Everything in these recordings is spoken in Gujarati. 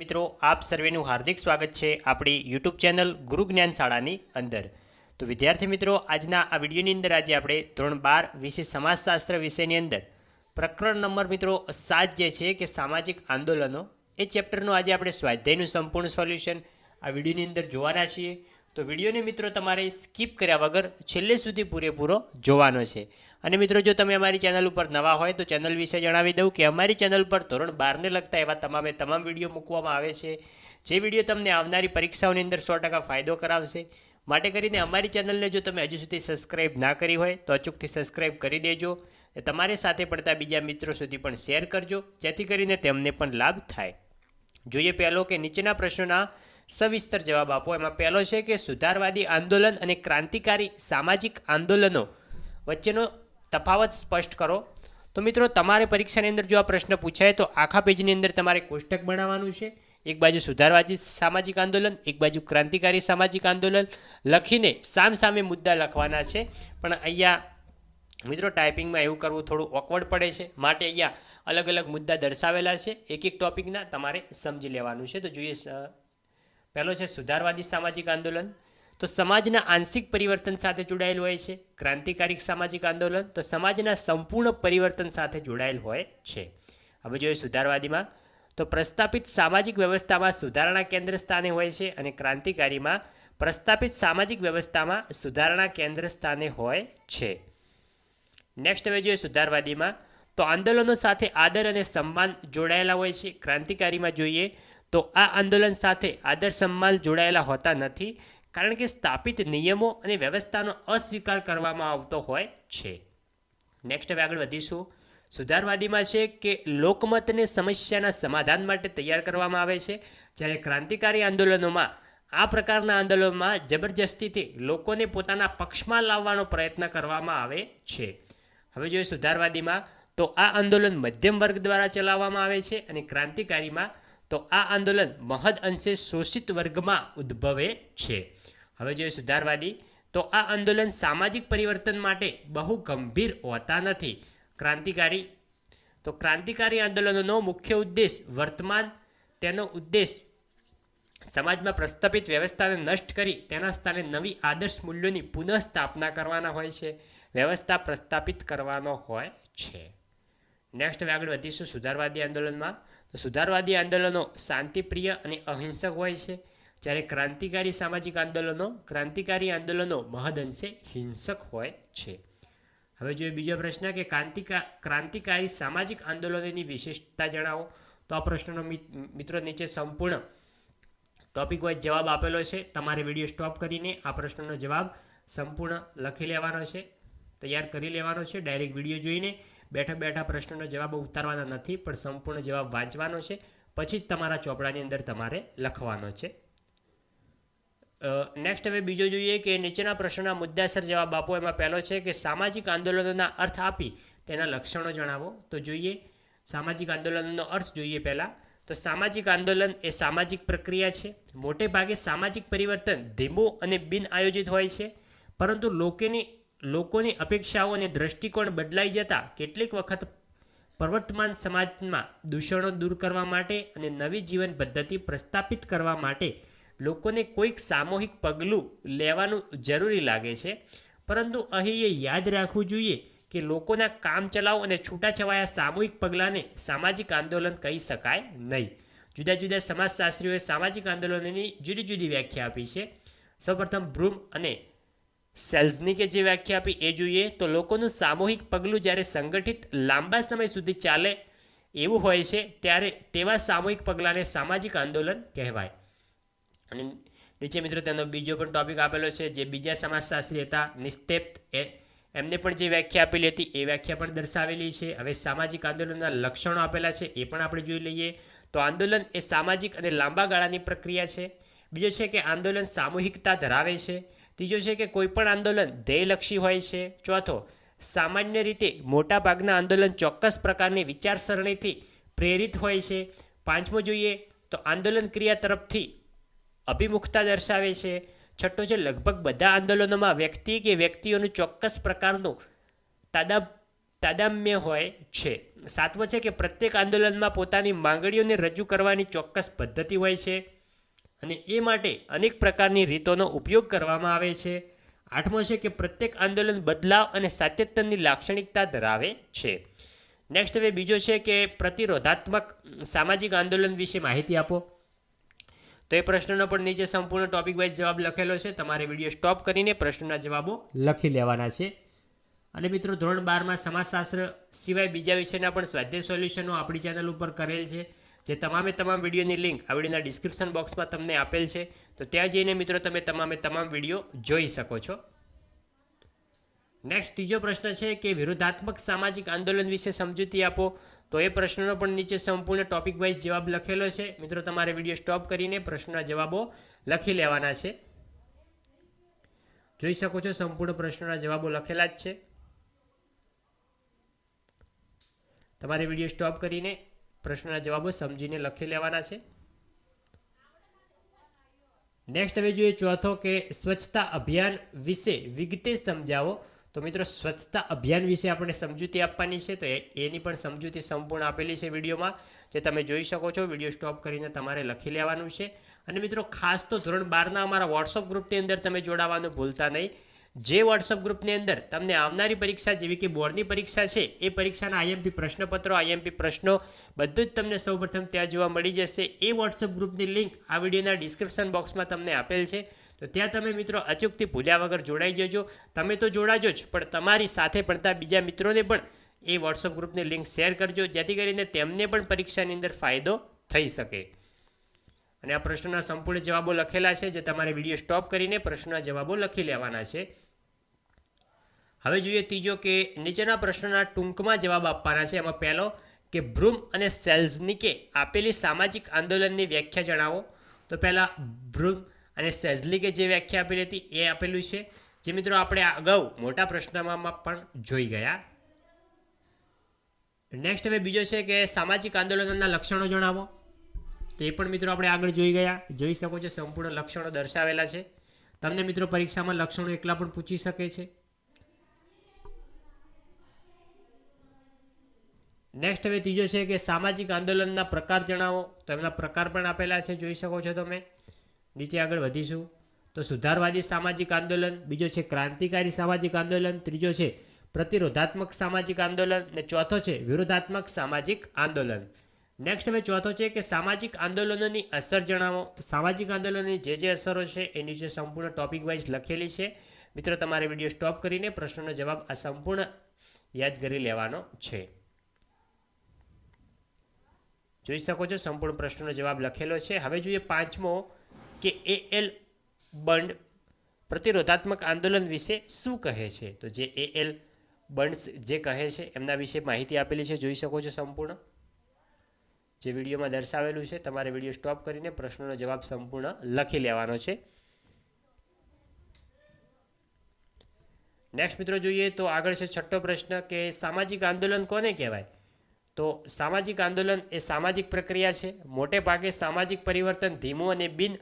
મિત્રો, આપ સર્વેનું હાર્દિક સ્વાગત છે આપણી યુટ્યુબ ચેનલ ગુરુ જ્ઞાન શાળાની અંદર. તો વિદ્યાર્થી મિત્રો, આજના આ વિડીયોની અંદર આજે આપણે ધોરણ બાર વિશે સમાજશાસ્ત્ર વિષયની અંદર પ્રકરણ નંબર મિત્રો સાત જે છે કે સામાજિક આંદોલનો, એ ચેપ્ટરનું આજે આપણે સ્વાધ્યાયનું સંપૂર્ણ સોલ્યુશન આ વિડીયોની અંદર જોવાના છીએ. તો વિડીયોને મિત્રો તમારે સ્કીપ કર્યા વગર છેલ્લે સુધી પૂરેપૂરો જોવાનો છે. અને મિત્રો, જો તમે અમારી ચેનલ ઉપર નવા હોય તો ચેનલ વિશે જણાવી દઉં કે અમારી ચેનલ પર ધોરણ બારને લગતા એવા તમામે તમામ વીડિયો મૂકવામાં આવે છે. જે વીડિયો તમને આવનારી પરીક્ષાઓની અંદર સો ફાયદો કરાવશે. માટે કરીને અમારી ચેનલને જો તમે હજુ સુધી સબસ્ક્રાઇબ ના કરી હોય તો અચૂકથી સબસ્ક્રાઇબ કરી દેજો. તમારી સાથે પડતા બીજા મિત્રો સુધી પણ શેર કરજો, જેથી કરીને તેમને પણ લાભ થાય. જોઈએ પહેલો કે નીચેના પ્રશ્નોના સવિસ્તર જવાબ આપો. એમાં પહેલો છે કે સુધારવાદી આંદોલન અને ક્રાંતિકારી સામાજિક આંદોલનો વચ્ચેનો તફાવત સ્પષ્ટ કરો. તો મિત્રો, તમારે પરીક્ષાની અંદર જો આ પ્રશ્ન પૂછાય, તો આખા પેજની અંદર તમારે કોષ્ટક બનાવવાનું છે. એક બાજુ સુધારવાદી સામાજિક આંદોલન, એક બાજુ ક્રાંતિકારી સામાજિક આંદોલન. લખીને સામ સામે મુદ્દા લખવાના છે. પણ અહીંયા મિત્રો, ટાઈપિંગમાં એવું કરવું થોડું ઓકવર્ડ પડે છે. માટે અહીંયા અલગ અલગ મુદ્દા દર્શાવેલા છે. એક એક ટોપિકના તમારે સમજી લેવાનું છે. તો જોઈએ પહેલો છે સુધારવાદી સામાજિક આંદોલન. તો સમાજના આંશિક પરિવર્તન સાથે જોડાયેલ હોય છે. ક્રાંતિકારી સામાજિક આંદોલન તો સમાજના સંપૂર્ણ પરિવર્તન સાથે જોડાયેલ હોય છે. હવે જોઈએ સુધારવાદીમાં. તો પ્રસ્થાપિત સામાજિક વ્યવસ્થામાં સુધારણા કેન્દ્ર સ્થાને હોય છે અને ક્રાંતિકારીમાં પ્રસ્થાપિત સામાજિક વ્યવસ્થામાં સુધારણા કેન્દ્ર સ્થાને હોય છે. નેક્સ્ટ હવે જોઈએ સુધારવાદીમાં. તો આંદોલનો સાથે આદર અને સન્માન જોડાયેલા હોય છે. ક્રાંતિકારીમાં જોઈએ તો આ આંદોલન સાથે આદર સન્માન જોડાયેલા હોતા નથી. કારણ કે સ્થાપિત નિયમો અને વ્યવસ્થાનો અસ્વીકાર કરવામાં આવતો હોય છે. નેક્સ્ટ હવે આગળ વધીશું. સુધારવાદીમાં છે કે લોકમતને સમસ્યાના સમાધાન માટે તૈયાર કરવામાં આવે છે. જ્યારે ક્રાંતિકારી આંદોલનોમાં, આ પ્રકારના આંદોલનમાં જબરજસ્તીથી લોકોને પોતાના પક્ષમાં લાવવાનો પ્રયત્ન કરવામાં આવે છે. હવે જોઈએ સુધારવાદીમાં, તો આ આંદોલન મધ્યમ વર્ગ દ્વારા ચલાવવામાં આવે છે અને ક્રાંતિકારીમાં, તો આ આંદોલન મહદ અંશે શોષિત વર્ગમાં ઉદ્ભવે છે. હવે જોઈએ સુધારવાદી. તો આ આંદોલન સામાજિક પરિવર્તન માટે બહુ ગંભીર હોતા નથી. ક્રાંતિકારી. તો ક્રાંતિકારી આંદોલનોનો મુખ્ય ઉદ્દેશ વર્તમાન, તેનો ઉદ્દેશ સમાજમાં પ્રસ્થાપિત વ્યવસ્થાને નષ્ટ કરી તેના સ્થાને નવી આદર્શ મૂલ્યોની પુનઃસ્થાપના કરવાના હોય છે, વ્યવસ્થા પ્રસ્થાપિત કરવાનો હોય છે. નેક્સ્ટ હવે આગળ વધીશું સુધારવાદી આંદોલનમાં. તો સુધારવાદી આંદોલનો શાંતિપ્રિય અને અહિંસક હોય છે. જ્યારે ક્રાંતિકારી સામાજિક આંદોલનો, ક્રાંતિકારી આંદોલનો મહદઅંશે હિંસક હોય છે. હવે જોઈએ બીજો પ્રશ્ન કે ક્રાંતિકા, ક્રાંતિકારી સામાજિક આંદોલનોની વિશેષતા જણાવો. તો આ પ્રશ્નનો મિત્રો નીચે સંપૂર્ણ ટોપિક વાઇઝ જવાબ આપેલો છે. તમારે વીડિયો સ્ટોપ કરીને આ પ્રશ્નનો જવાબ સંપૂર્ણ લખી લેવાનો છે. તૈયાર કરી લેવાનો છે. ડાયરેક્ટ વીડિયો જોઈને બેઠા બેઠા પ્રશ્નનો જવાબ ઉતારવાના નથી, પણ સંપૂર્ણ જવાબ વાંચવાનો છે. પછી જ તમારા ચોપડાની અંદર તમારે લખવાનો છે. નેક્સ્ટ હવે બીજો જોઈએ કે નીચેના પ્રશ્નોના મુદ્દાસર જવાબ આપો. એમાં પહેલો છે કે સામાજિક આંદોલનોના અર્થ આપી તેના લક્ષણો જણાવો. તો જોઈએ, સામાજિક આંદોલનનો અર્થ જોઈએ પહેલાં. તો સામાજિક આંદોલન એ સામાજિક પ્રક્રિયા છે. મોટે ભાગે સામાજિક પરિવર્તન ધીમું અને બિન આયોજિત હોય છે. પરંતુ લોકોની લોકોની અપેક્ષાઓ અને દ્રષ્ટિકોણ બદલાઈ જતાં કેટલીક વખત પ્રવર્તમાન સમાજમાં દૂષણો દૂર કરવા માટે અને નવી જીવન પદ્ધતિ પ્રસ્થાપિત કરવા માટે લોકોને કોઈક સામૂહિક પગલું લેવાનું જરૂરી લાગે છે. પરંતુ અહીં એ યાદ રાખવું જોઈએ કે લોકોના કામ ચલાવ અને છૂટાછવાયા સામૂહિક પગલાંને સામાજિક આંદોલન કહી શકાય નહીં. જુદા જુદા સમાજશાસ્ત્રીઓએ સામાજિક આંદોલનની જુદી જુદી વ્યાખ્યા આપી છે. સૌપ્રથમ બ્રૂમ અને સેલ્સનિકે જે વ્યાખ્યા આપી એ જોઈએ તો લોકોનું સામૂહિક પગલું જ્યારે સંગઠિત લાંબા સમય સુધી ચાલે એવું હોય છે, ત્યારે તેવા સામૂહિક પગલાંને સામાજિક આંદોલન કહેવાય. અને નીચે મિત્રો તેનો બીજો પણ ટોપિક આપેલો છે, જે બીજા સમાજશાસ્ત્રી હતા, નિસ્તેપ્ત, એ એમને પણ જે વ્યાખ્યા આપેલી હતી, એ વ્યાખ્યા પણ દર્શાવેલી છે. હવે સામાજિક આંદોલનના લક્ષણો આપેલા છે, એ પણ આપણે જોઈ લઈએ. તો આંદોલન એ સામાજિક અને લાંબા ગાળાની પ્રક્રિયા છે. બીજો છે કે આંદોલન સામૂહિકતા ધરાવે છે. ત્રીજો છે કે કોઈપણ આંદોલન ધ્યેયલક્ષી હોય છે. ચોથો, સામાન્ય રીતે મોટાભાગના આંદોલન ચોક્કસ પ્રકારની વિચારસરણીથી પ્રેરિત હોય છે. પાંચમો જોઈએ તો આંદોલન ક્રિયા તરફથી અભિમુખતા દર્શાવે છે. છઠ્ઠો છે, લગભગ બધા આંદોલનોમાં વ્યક્તિ કે વ્યક્તિઓનું ચોક્કસ પ્રકારનું તાદાબ તાદામ્ય હોય છે. સાતમો છે કે પ્રત્યેક આંદોલનમાં પોતાની માંગણીઓને રજૂ કરવાની ચોક્કસ પદ્ધતિ હોય છે અને એ માટે અનેક પ્રકારની રીતોનો ઉપયોગ કરવામાં આવે છે. આઠમો છે કે પ્રત્યેક આંદોલન બદલાવ અને સાતત્યની લાક્ષણિકતા ધરાવે છે. નેક્સ્ટ હવે બીજો છે કે પ્રતિરોધાત્મક સામાજિક આંદોલન વિશે માહિતી આપો. તો એ પ્રશ્નનો પણ નીચે સંપૂર્ણ ટોપિક વાઇઝ જવાબ લખેલો છે. તમારે વીડિયો સ્ટોપ કરીને પ્રશ્નના જવાબો લખી લેવાના છે. અને મિત્રો, ધોરણ બારમાં સમાજશાસ્ત્ર સિવાય બીજા વિષયના પણ સ્વાધ્યાય સોલ્યુશનો આપણી ચેનલ ઉપર કરેલ છે. જે તમામે તમામ વિડીયોની લિંક આ વિડીયોના ડિસ્ક્રિપ્શન બોક્સમાં તમને આપેલ છે. તો ત્યાં જઈને મિત્રો, તમે તમામે તમામ વીડિયો જોઈ શકો છો. નેક્સ્ટ ત્રીજો પ્રશ્ન છે કે વિરોધાત્મક સામાજિક આંદોલન વિશે સમજૂતી આપો. તો એ પ્રશ્નનો પણ નીચે સંપૂર્ણ ટોપિક વાઇઝ જવાબ લખેલો છે. મિત્રો, તમારે વીડિયો સ્ટોપ કરીને પ્રશ્નના જવાબો લખી લેવાના છે. જોઈ શકો છો, સંપૂર્ણ પ્રશ્નોના જવાબો લખેલા જ છે. તમારે વીડિયો સ્ટોપ કરીને પ્રશ્નના જવાબો સમજીને લખી લેવાના છે. નેક્સ્ટ હવે જોઈએ ચોથો કે સ્વચ્છતા અભિયાન વિશે વિગતે સમજાવો. તો મિત્રો, સ્વચ્છતા અભિયાન વિશે આપણે સમજૂતી આપવાની છે, તો એની પણ સમજૂતી સંપૂર્ણ આપેલી છે વિડીયોમાં, જે તમે જોઈ શકો છો. વીડિયો સ્ટોપ કરીને તમારે લખી લેવાનું છે. અને મિત્રો, ખાસ તો ધોરણ બારના અમારા વોટ્સઅપ ગ્રુપની અંદર તમે જોડાવાનું ભૂલતા નહીં. જે વોટ્સઅપ ગ્રુપની અંદર તમને આવનારી પરીક્ષા, જેવી કે બોર્ડની પરીક્ષા છે, એ પરીક્ષાના આઈએમપી પ્રશ્નપત્રો, આઈએમપી પ્રશ્નો બધું જ તમને સૌપ્રથમ ત્યાં જોવા મળી જશે. એ વોટ્સઅપ ગ્રુપની લિંક આ વિડીયોના ડિસ્ક્રિપ્શન બોક્સમાં તમને આપેલ છે. તો ત્યાં તમે મિત્રો અચૂકથી ભૂલ્યા વગર જોડાઈ જજો. તમે તો જોડાજો જ, પણ તમારી સાથે ભણતા બીજા મિત્રોને પણ એ વોટ્સઅપ ગ્રુપની લિંક શેર કરજો, જેથી કરીને તેમને પણ પરીક્ષાની અંદર ફાયદો થઈ શકે. અને આ પ્રશ્નના સંપૂર્ણ જવાબો લખેલા છે, જે તમારે વીડિયો સ્ટોપ કરીને પ્રશ્નના જવાબો લખી લેવાના છે. હવે જોઈએ ત્રીજો કે નીચેના પ્રશ્નના ટૂંકમાં જવાબ આપવાના છે. એમાં પહેલો કે બ્રૂમ અને સેલ્ઝનિકે આપેલી સામાજિક આંદોલનની વ્યાખ્યા જણાવો. તો પહેલાં બ્રૂમ અને સેઝલિકે જે વ્યાખ્યા આપેલી હતી એ આપેલું છે. જે મિત્રો આપણે અગાઉ મોટા પ્રશ્નમાં પણ જોઈ ગયા. નેક્સ્ટ હવે બીજો છે કે સામાજિક આંદોલનના લક્ષણો જણાવો. તો પણ મિત્રો આપણે આગળ જોઈ ગયા. જોઈ શકો છો સંપૂર્ણ લક્ષણો દર્શાવેલા છે. તમને મિત્રો પરીક્ષામાં લક્ષણો એકલા પણ પૂછી શકે છે. નેક્સ્ટ હવે ત્રીજો છે કે સામાજિક આંદોલનના પ્રકાર જણાવો. તો એમના પ્રકાર પણ આપેલા છે. જોઈ શકો છો તમે. નીચે આગળ વધીશું. તો સુધારવાદી સામાજિક આંદોલન, બીજો છે ક્રાંતિકારી સામાજિક આંદોલન, ત્રીજો છે પ્રતિરોધાત્મક સામાજિક આંદોલન અને ચોથો છે વિરોધાત્મક સામાજિક આંદોલન. નેક્સ્ટ હવે ચોથો છે કે સામાજિક આંદોલનોની અસર જણાવો. તો સામાજિક આંદોલનની જે જે અસરો છે એ નીચે સંપૂર્ણ ટોપિક વાઇઝ લખેલી છે. મિત્રો, તમારે વીડિયો સ્ટોપ કરીને પ્રશ્નનો જવાબ આ સંપૂર્ણ યાદ કરી લેવાનો છે. જોઈ શકો છો, સંપૂર્ણ પ્રશ્નનો જવાબ લખેલો છે. હવે જોઈએ પાંચમો કે એ એલ બંડ પ્રતિરોધાત્મક આંદોલન વિશે શું કહે છે? તો જે એ એલ બંડ્સ જે કહે છે, એમના વિશે માહિતી આપેલી છે, જોઈ શકો છો સંપૂર્ણ. જે વિડીયોમાં દર્શાવેલું છે, તમારે વીડિયો સ્ટોપ કરીને પ્રશ્નોનો જવાબ સંપૂર્ણ લખી લેવાનો છે. નેક્સ્ટ મિત્રો જોઈએ તો આગળ છે છઠ્ઠો પ્રશ્ન કે સામાજિક આંદોલન કોને કહેવાય? તો સામાજિક આંદોલન એ સામાજિક પ્રક્રિયા છે. મોટે ભાગે સામાજિક પરિવર્તન ધીમું અને બિન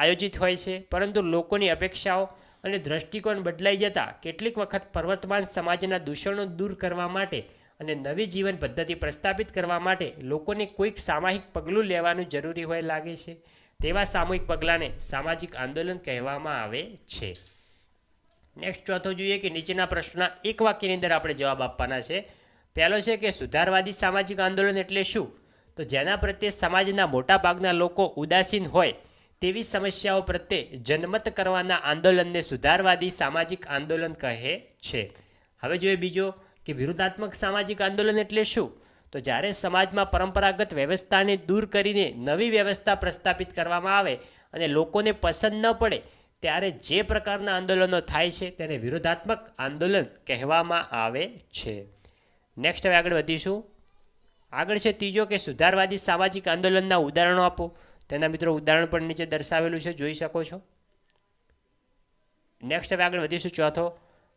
આયોજિત હોય છે, પરંતુ લોકોની અપેક્ષાઓ અને દ્રષ્ટિકોણ બદલાઈ જતાં કેટલીક વખત પર્વતમાન સમાજના દૂષણો દૂર કરવા માટે અને નવી જીવન પદ્ધતિ પ્રસ્થાપિત કરવા માટે લોકોને કોઈક સામાયિક પગલું લેવાનું જરૂરી હોય લાગે છે. તેવા સામૂહિક પગલાંને સામાજિક આંદોલન કહેવામાં આવે છે. નેક્સ્ટ ચોથો જોઈએ કે નીચેના પ્રશ્નના એક વાક્યની અંદર આપણે જવાબ આપવાના છે. પહેલો છે કે સુધારવાદી સામાજિક આંદોલન એટલે શું? તો જેના પ્રત્યે સમાજના મોટાભાગના લોકો ઉદાસીન હોય તેવી સમસ્યાઓ પ્રત્યે જનમત કરવાના આંદોલનને સુધારવાદી સામાજિક આંદોલન કહે છે. હવે જોઈએ બીજો કે વિરોધાત્મક સામાજિક આંદોલન એટલે શું? તો જ્યારે સમાજમાં પરંપરાગત વ્યવસ્થાને દૂર કરીને નવી વ્યવસ્થા પ્રસ્થાપિત કરવામાં આવે અને લોકોને પસંદ ન પડે, ત્યારે જે પ્રકારના આંદોલનો થાય છે તેને વિરોધાત્મક આંદોલન કહેવામાં આવે છે. નેક્સ્ટ હવે આગળ વધીશું. આગળ છે ત્રીજો કે સુધારવાદી સામાજિક આંદોલનના ઉદાહરણો આપો. તેના મિત્રો ઉદાહરણ પણ નીચે દર્શાવેલું છે, જોઈ શકો છો. નેક્સ્ટ હવે આગળ વધીશું ચોથો,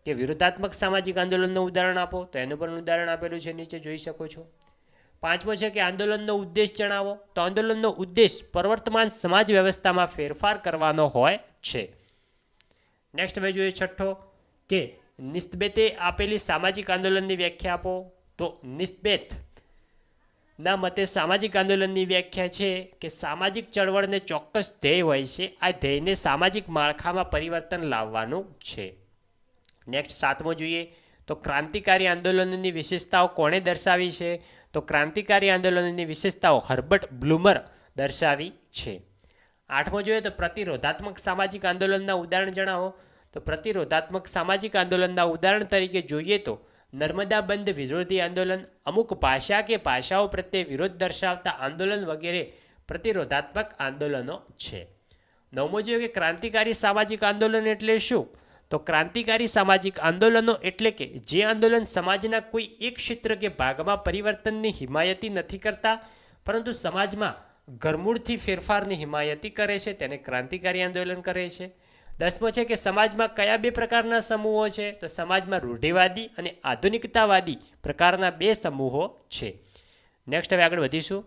કે વિરોધાત્મક સામાજિક આંદોલનનું ઉદાહરણ આપો, તો એનું પણ ઉદાહરણ આપેલું છે નીચે, જોઈ શકો છો. પાંચમો છે કે આંદોલનનો ઉદ્દેશ જણાવો, તો આંદોલનનો ઉદ્દેશ પ્રવર્તમાન સમાજ વ્યવસ્થામાં ફેરફાર કરવાનો હોય છે. નેક્સ્ટ હવે જોઈએ છઠ્ઠો, કે નિસ્બેતે આપેલી સામાજિક આંદોલનની વ્યાખ્યા આપો, તો નિસ્બેત ના, મતે સામાજિક આંદોલનની વ્યાખ્યા છે કે સામાજિક ચળવળને ચોક્કસ ધ્યેય હોય છે, આ ધ્યેયને સામાજિક માળખામાં પરિવર્તન લાવવાનું છે. નેક્સ્ટ સાતમો જોઈએ. તો ક્રાંતિકારી આંદોલનની વિશેષતાઓ કોણે દર્શાવી છે? તો ક્રાંતિકારી આંદોલનની વિશેષતાઓ હર્બર્ટ બ્લુમર દર્શાવી છે. આઠમો જોઈએ તો પ્રતિરોધાત્મક સામાજિક આંદોલનના ઉદાહરણ જણાવો. તો પ્રતિરોધાત્મક સામાજિક આંદોલનના ઉદાહરણ તરીકે જોઈએ તો નર્મદા બંધ વિરોધી આંદોલન, અમુક ભાષા કે ભાષાઓ પ્રત્યે વિરોધ દર્શાવતા આંદોલન વગેરે પ્રતિરોધાત્મક આંદોલનો છે. નવમો જોઈએ કે ક્રાંતિકારી સામાજિક આંદોલન એટલે શું? તો ક્રાંતિકારી સામાજિક આંદોલનો એટલે કે જે આંદોલન સમાજના કોઈ એક ક્ષેત્ર કે ભાગમાં પરિવર્તનની હિમાયતી નથી કરતા, પરંતુ સમાજમાં ઘરમૂળથી ફેરફારની હિમાયતી કરે છે, તેને ક્રાંતિકારી આંદોલન કરે છે. દસમો છે કે સમાજમાં કયા બે પ્રકારના સમૂહો છે? તો સમાજમાં રૂઢિવાદી અને આધુનિકતાવાદી પ્રકારના બે સમૂહો છે. નેક્સ્ટ હવે આગળ વધીશું.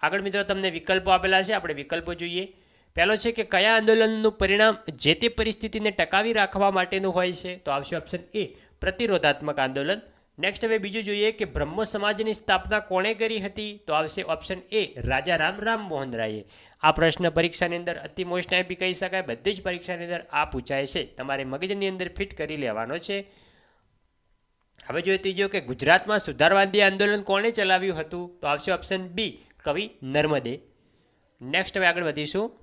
આગળ મિત્રો તમને વિકલ્પો આપેલા છે. આપણે વિકલ્પો જોઈએ. પહેલો છે કે કયા આંદોલનનું પરિણામ જે તે પરિસ્થિતિને ટકાવી રાખવા માટેનું હોય છે? તો આવશે ઓપ્શન એ પ્રતિરોધાત્મક આંદોલન. નેક્સ્ટ હવે બીજું જોઈએ કે બ્રહ્મ સમાજની સ્થાપના કોણે કરી હતી? તો આવશે ઓપ્શન એ રાજા રામ રામ મોહન રાયે આ પ્રશ્ન પરીક્ષાની અંદર અતિ મોસ્ટ બી કહી શકાય, બધી જ પરીક્ષાની અંદર આ પૂછાય છે. તમારે મગજની અંદર ફિટ કરી લેવાનો છે. હવે જોઈએ ત્રીજો કે ગુજરાતમાં સુધારવાદી આંદોલન કોણે ચલાવ્યું હતું? તો આવશે ઓપ્શન બી કવિ નર્મદે. નેક્સ્ટ હવે આગળ વધીશું.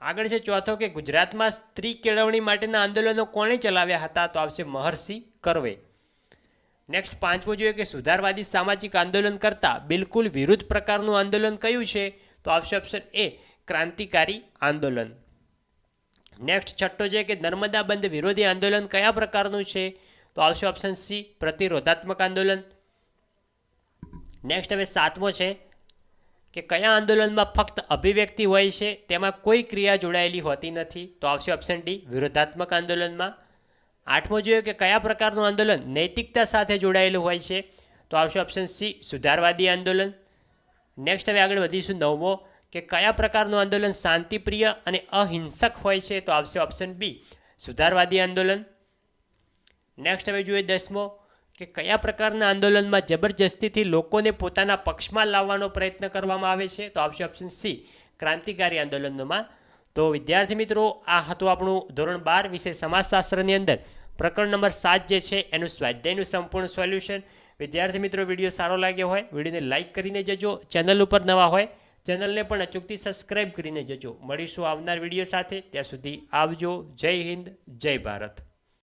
આગળ છે ચોથો કે ગુજરાતમાં સ્ત્રી કેળવણી માટેના આંદોલનો કોણે ચલાવ્યા હતા? તો આવશે મહર્ષિ કરવે. નેક્સ્ટ પાંચમું જોઈએ કે સુધારવાદી સામાજિક આંદોલન કરતાં બિલકુલ વિરુદ્ધ પ્રકારનું આંદોલન કયું છે? તો આવશે ઓપ્શન એ ક્રાંતિકારી આંદોલન. નેક્સ્ટ છઠ્ઠો છે કે નર્મદા બંધ વિરોધી આંદોલન કયા પ્રકારનું છે? તો આવશે ઓપ્શન સી પ્રતિરોધાત્મક આંદોલન. નેક્સ્ટ હવે સાતમો છે કે કયા આંદોલનમાં ફક્ત અભિવ્યક્તિ હોય છે? તેમાં કોઈ ક્રિયા જોડાયેલી હોતી નથી. તો આવશે ઓપ્શન ડી વિરોધાત્મક આંદોલનમાં. આઠમો જોઈએ કે કયા પ્રકારનું આંદોલન નૈતિકતા સાથે જોડાયેલું હોય છે? તો આવશે ઓપ્શન સી સુધારવાદી આંદોલન. નેક્સ્ટ હવે આગળ વધીશું નવમો, કે કયા પ્રકારનું આંદોલન શાંતિપ્રિય અને અહિંસક હોય છે? તો આવશે ઓપ્શન બી સુધારવાદી આંદોલન. નેક્સ્ટ હવે જોઈએ દસમો, કે કયા પ્રકારના આંદોલનમાં જબરજસ્તીથી લોકોને પોતાના પક્ષમાં લાવવાનો પ્રયત્ન કરવામાં આવે છે? તો આવશે ઓપ્શન સી ક્રાંતિકારી આંદોલનોમાં તો વિદ્યાર્થી મિત્રો, આ હતું આપણું ધોરણ બાર વિશે સમાજશાસ્ત્રની અંદર. પ્રકરણ નંબર સાત જે છે, એનું સ્વાધ્યાયનું સંપૂર્ણ સોલ્યુશન. વિદ્યાર્થી મિત્રો, વીડિયો સારો લાગ્યો હોય, વિડીયોને લાઇક કરીને જજો. ચેનલ ઉપર નવા હોય, ચેનલને પણ અચૂકથી સબસ્ક્રાઈબ કરીને જજો. મળીશું આવનાર વીડિયો સાથે. ત્યાં સુધી આવજો. જય હિન્દ, જય ભારત.